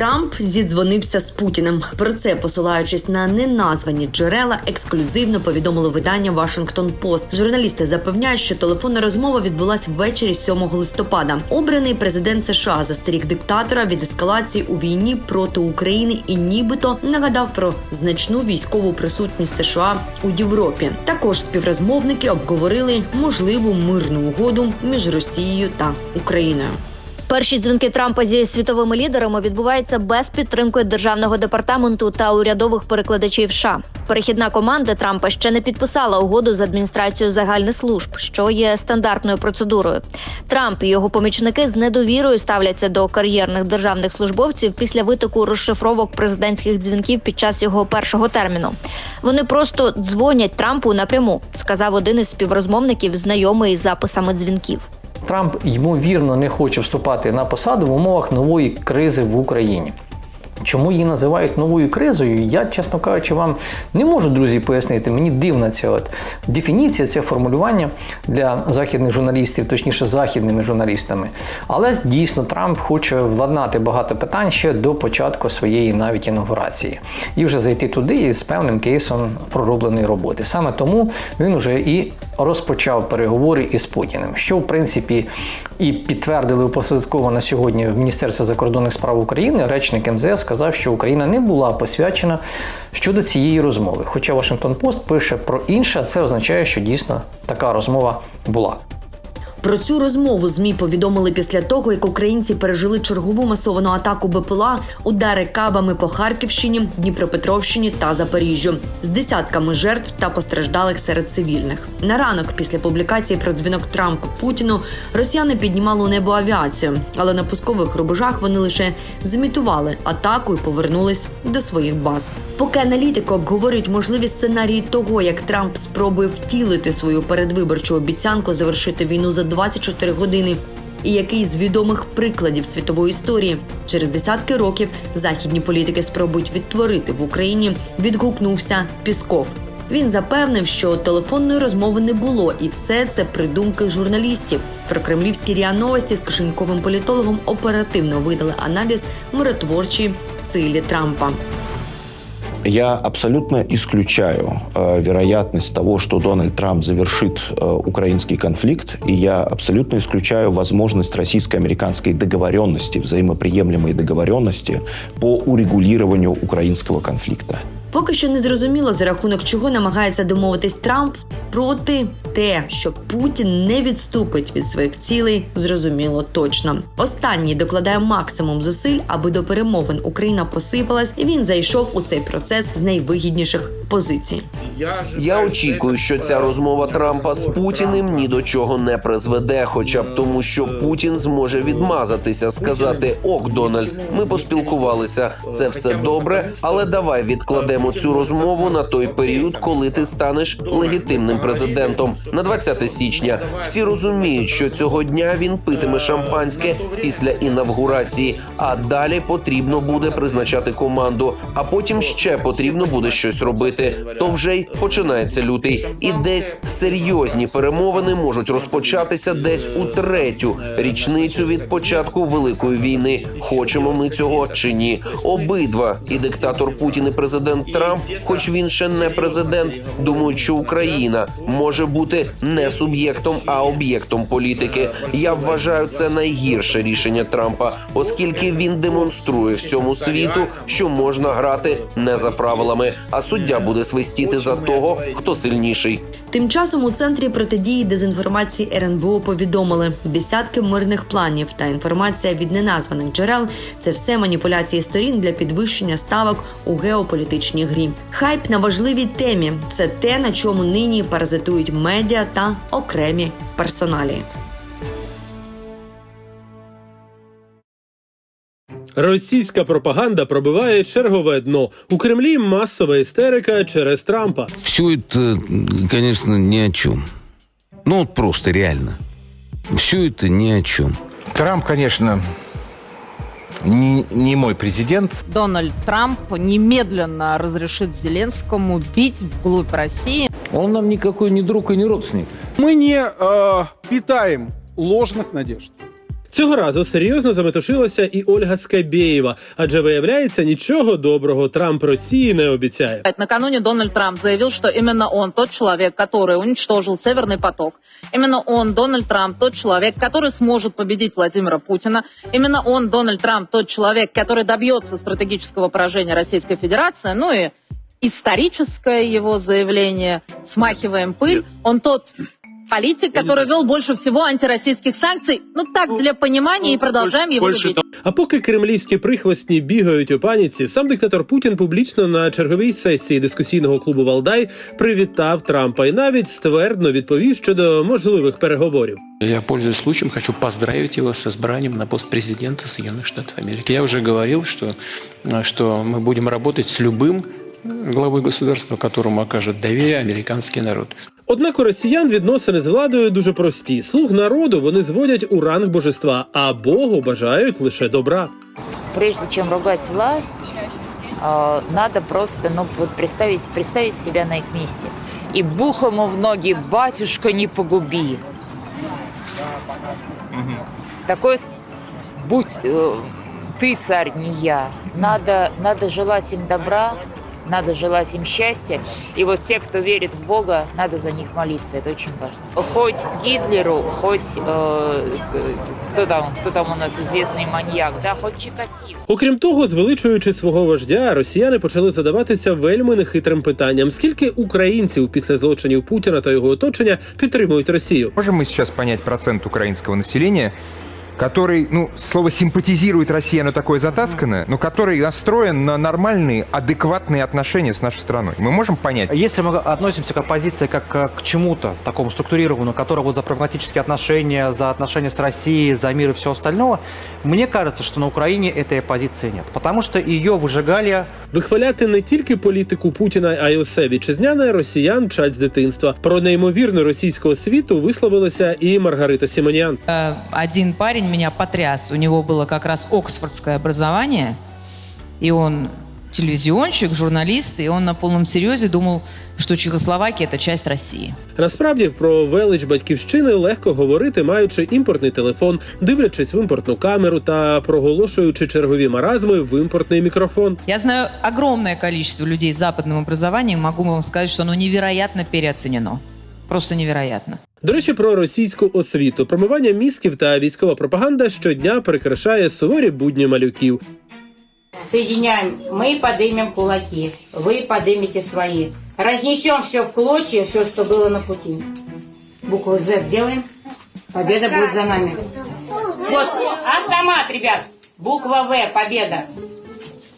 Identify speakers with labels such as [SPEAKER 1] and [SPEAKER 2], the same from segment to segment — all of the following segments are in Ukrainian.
[SPEAKER 1] Трамп зідзвонився з Путіним. Про це, посилаючись на неназвані джерела, ексклюзивно повідомило видання Washington Post. Журналісти запевняють, що телефонна розмова відбулася ввечері 7 листопада. Обраний президент США застеріг диктатора від ескалації у війні проти України і нібито нагадав про значну військову присутність США у Європі. Також співрозмовники обговорили можливу мирну угоду між Росією та Україною.
[SPEAKER 2] Перші дзвінки Трампа зі світовими лідерами відбуваються без підтримки державного департаменту та урядових перекладачів. США. перехідна команда Трампа ще не підписала угоду з адміністрацією загальних служб, що є стандартною процедурою. Трамп і його помічники з недовірою ставляться до кар'єрних державних службовців після витоку розшифровок президентських дзвінків під час його першого терміну. Вони просто дзвонять Трампу напряму, сказав один із співрозмовників, знайомий із записами дзвінків.
[SPEAKER 3] Трамп ймовірно не хоче вступати на посаду в умовах нової кризи в Україні. Чому її називають новою кризою? Я, чесно кажучи, вам не можу, друзі, пояснити. Мені дивна ця от дефініція, це формулювання для західних журналістів, точніше, західними журналістами. Але дійсно Трамп хоче владнати багато питань ще до початку своєї навіть інаугурації і вже зайти туди з певним кейсом проробленої роботи. Саме тому він вже і розпочав переговори із Путіним, що в принципі і підтвердили опосередковано сьогодні в Міністерстві закордонних справ України. Речник МЗС сказав, що Україна не була посвячена щодо цієї розмови. Хоча Вашингтон Пост пише про інше, це означає, що дійсно така розмова була.
[SPEAKER 1] Про цю розмову змі повідомили після того, як українці пережили чергову масовану атаку БПЛА, удари кабами по Харківщині, Дніпропетровщині та Запоріжжю з десятками жертв та постраждалих серед цивільних. На ранок після публікації про дзвінок Трампа Путіну росіяни піднімали у небо авіацію, але на пускових рубежах вони лише зімітували атаку і повернулись до своїх баз. Поки аналітики обговорюють можливі сценарії того, як Трамп спробує втілити свою передвиборчу обіцянку завершити війну за 24 години. І який з відомих прикладів світової історії через десятки років західні політики спробують відтворити в Україні, відгукнувся Пісков. Він запевнив, що телефонної розмови не було, і все це придумки журналістів. Про кремлівські ріа новості з кишеньковим політологом оперативно видали аналіз миротворчій силі Трампа.
[SPEAKER 4] Я абсолютно исключаю э, вероятность того, что Дональд Трамп завершит э, украинский конфликт, и я абсолютно исключаю возможность российско-американской договоренности, взаимоприемлемой договоренности по урегулированию украинского конфликта.
[SPEAKER 1] Поки що не зрозуміло, за рахунок чого намагається домовитись Трамп проти те, що Путін не відступить від своїх цілей, зрозуміло точно. Останній докладає максимум зусиль, аби до перемовин Україна посипалась, і він зайшов у цей процес з найвигідніших позицій.
[SPEAKER 5] Я очікую, що ця розмова Трампа з Путіним ні до чого не призведе, хоча б тому, що Путін зможе відмазатися, сказати: Ок, Дональд, ми поспілкувалися. Це все добре, але давай відкладемо цю розмову на той період, коли ти станеш легітимним президентом. На 20 січня всі розуміють, що цього дня він питиме шампанське після інавгурації. А далі потрібно буде призначати команду. А потім ще потрібно буде щось робити. То вже й починається лютий, і десь серйозні перемовини можуть розпочатися десь у третю річницю від початку великої війни. Хочемо ми цього чи ні? Обидва і диктатор Путін і президент Трамп, хоч він ще не президент, думають, що Україна може бути не суб'єктом, а об'єктом політики. Я вважаю це найгірше рішення Трампа, оскільки він демонструє всьому світу, що можна грати не за правилами, а суддя буде свистіти за того, хто сильніший.
[SPEAKER 1] Тим часом у центрі протидії дезінформації РНБО повідомили десятки мирних планів та інформація від неназваних джерел. Це все маніпуляції сторін для підвищення ставок у геополітичній грі. Хайп на важливій темі це те, на чому нині паразитують медіа та окремі персоналі.
[SPEAKER 6] Російська пропаганда пробиває чергове дно. У Кремлі масова істерика через Трампа.
[SPEAKER 7] Все это, конечно, ни о чем. Ну вот просто реально. Все это ни о чем.
[SPEAKER 8] Трамп, конечно, не, не мой президент.
[SPEAKER 9] Дональд Трамп немедленно разрешит Зеленскому бить вглубь России.
[SPEAKER 7] Он нам никакой не друг и не родственник.
[SPEAKER 10] Мы не э, питаем ложных надежд.
[SPEAKER 6] Цього разу серйозно заметушилася і Ольга Скабєєва, адже виявляється, нічого доброго Трамп Росії не обіцяє.
[SPEAKER 9] Накануне Дональд Трамп заявил, что именно он тот человек, который уничтожил Северный поток. Именно он, Дональд Трамп, тот человек, который сможет победить Владимира Путина. Именно он, Дональд Трамп, тот человек, который добьется стратегического поражения Российской Федерации. Ну и историческое его заявление «Смахиваем пыль». Он тот политик, который вел больше всего антироссийских санкций. Ну так, для понимания, и продолжаем его любить.
[SPEAKER 6] А поки кремлівські прихвостні бігають у паніці, сам диктатор Путін публічно на черговій сесії дискусійного клубу Валдай привітав Трампа і навіть ствердно відповів щодо можливих переговорів.
[SPEAKER 10] Я, пользуясь случаем, хочу поздравить его с избранием на пост президента Соединенных Штатов Америки. Я уже говорил, что, э, что мы будем работать с любым главой государства, которому окажет доверие американский народ.
[SPEAKER 6] Однак у росіян відносини з владою дуже прості. Слуг народу вони зводять у ранг божества, а Богу бажають лише добра.
[SPEAKER 11] прежде чем ругать власть, э, надо просто ну, вот представить, представить себя на их месте. И бух ему в ноги, батюшка, не погуби. Такой, с- будь э, ты царь, не я. Надо, надо желать им добра, надо желать им счастья. И вот те, кто верит в Бога, надо за них молиться. Это очень важно. Хоть Гитлеру, хоть э, э, кто там, кто там у нас известный маньяк, да, хоть Чикатило.
[SPEAKER 6] Окрім того, звеличуючи свого вождя, росіяни почали задаватися вельми нехитрим питанням: скільки українців після злочинів Путіна та його оточення підтримують Росію?
[SPEAKER 8] Можем мы сейчас понять процент украинского населения, который, ну, слово симпатизирует России, оно такое затасканное, но который настроен на нормальные, адекватные отношения с нашей страной. Мы можем понять,
[SPEAKER 12] Если мы относимся к оппозиции как э, к чему-то такому структурированному, которое вот за прагматические отношения, за отношения с Россией, за мир и все остальное, мне кажется, что на Украине этой оппозиции нет. Потому что ее выжигали
[SPEAKER 6] Вихваляти не тільки політику Путіна, а й усе вітчизняне росіян вчать з дитинства. Про неймовірну російського світу висловилася і Маргарита Сімонян.
[SPEAKER 13] Э, Один парень меня потряс. У него было как раз оксфордское образование, и он телевизионщик, журналист, и он на полном серьезе думал, что Чехословакия – это часть России.
[SPEAKER 6] Насправді про велич батьківщини легко говорити, маючи імпортний телефон, дивлячись в імпортну камеру та проголошуючи чергові маразми в імпортний мікрофон.
[SPEAKER 13] Я знаю огромное количество людей с западным образованием, могу вам сказать, что оно невероятно переоценено. Просто невероятно.
[SPEAKER 6] До речі, про російську освіту, промивання мізків та військова пропаганда щодня прикрашає суворі будні малюків.
[SPEAKER 11] Соединяем, мы поднимем кулаки, вы поднимете свои. Разнесем все в клочья, все, что было на пути. Букву Z делаем. Победа будет за нами. Вот, автомат, ребят. Буква В, победа.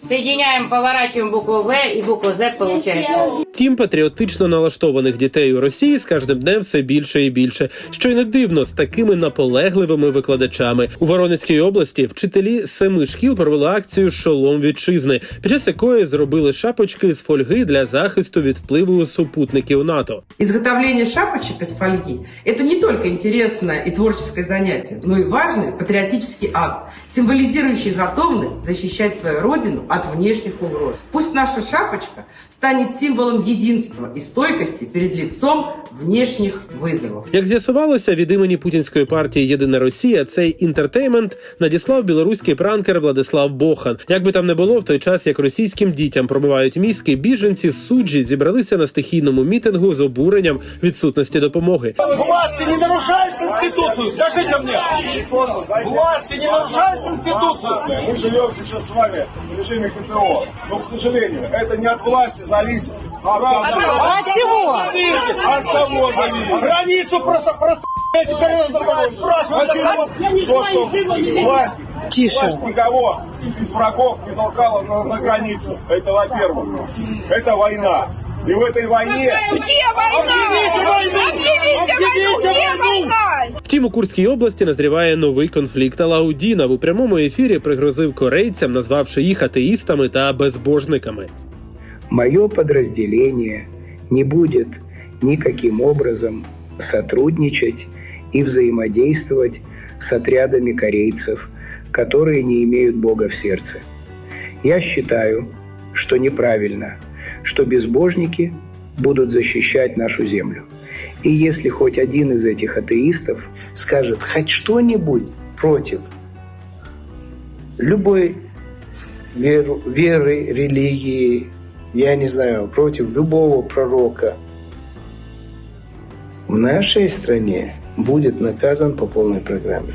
[SPEAKER 11] Соединяем, поворачиваем букву В и букву Z получается.
[SPEAKER 6] Втім, патріотично налаштованих дітей у Росії з кожним днем все більше і більше. Що й не дивно з такими наполегливими викладачами у Воронезькій області. Вчителі семи шкіл провели акцію Шолом вітчизни, під час якої зробили шапочки з фольги для захисту від впливу супутників НАТО.
[SPEAKER 11] Изготовление шапочек из фольги – это не только интересное и творческое занятие, но и важный патриотический акт, символизирующий готовность защищать свою родину от внешних угроз. Пусть наша шапочка станет символом единства и стойкости перед лицом внешних вызовов.
[SPEAKER 6] Як з'ясувалося, від імені путінської партії Єдина Росія цей інтертеймент надіслав білоруський пранкер Владислав Бохан. Як би там не було, в той час як російським дітям пробивають мізки, біженці з суджі зібралися на стихійному мітингу з обуренням відсутності допомоги.
[SPEAKER 11] Власти не нарушают Конституцию, скажите мне! Власти не нарушают Конституцию!
[SPEAKER 10] Мы живем сейчас с вами в режиме КПО, но, к сожалению, это не от власти зависит. Правда,
[SPEAKER 11] От чего?
[SPEAKER 10] зависит. От кого зависит?
[SPEAKER 11] Границу просто, просто я теперь спрашиваю.
[SPEAKER 10] То, что власть, власть никого из врагов не толкала на, на границу. Это во-первых. Это война. И в этой войне...
[SPEAKER 11] Где война?
[SPEAKER 6] Втім, у Курській області назріває новий конфлікт. Алаудінов у прямому ефірі пригрозив корейцям, назвавши їх атеїстами та безбожниками.
[SPEAKER 11] Мое подразделение не будет никаким образом сотрудничать и взаимодействовать с отрядами корейцев, которые не имеют Бога в сердце. Я считаю, что неправильно, что безбожники будут защищать нашу землю. И если хоть один из этих атеистов скажет хоть что-нибудь
[SPEAKER 14] против любой веру- веры, религии, я не знаю, против любого пророка, в нашей стране будет наказан по полной программе.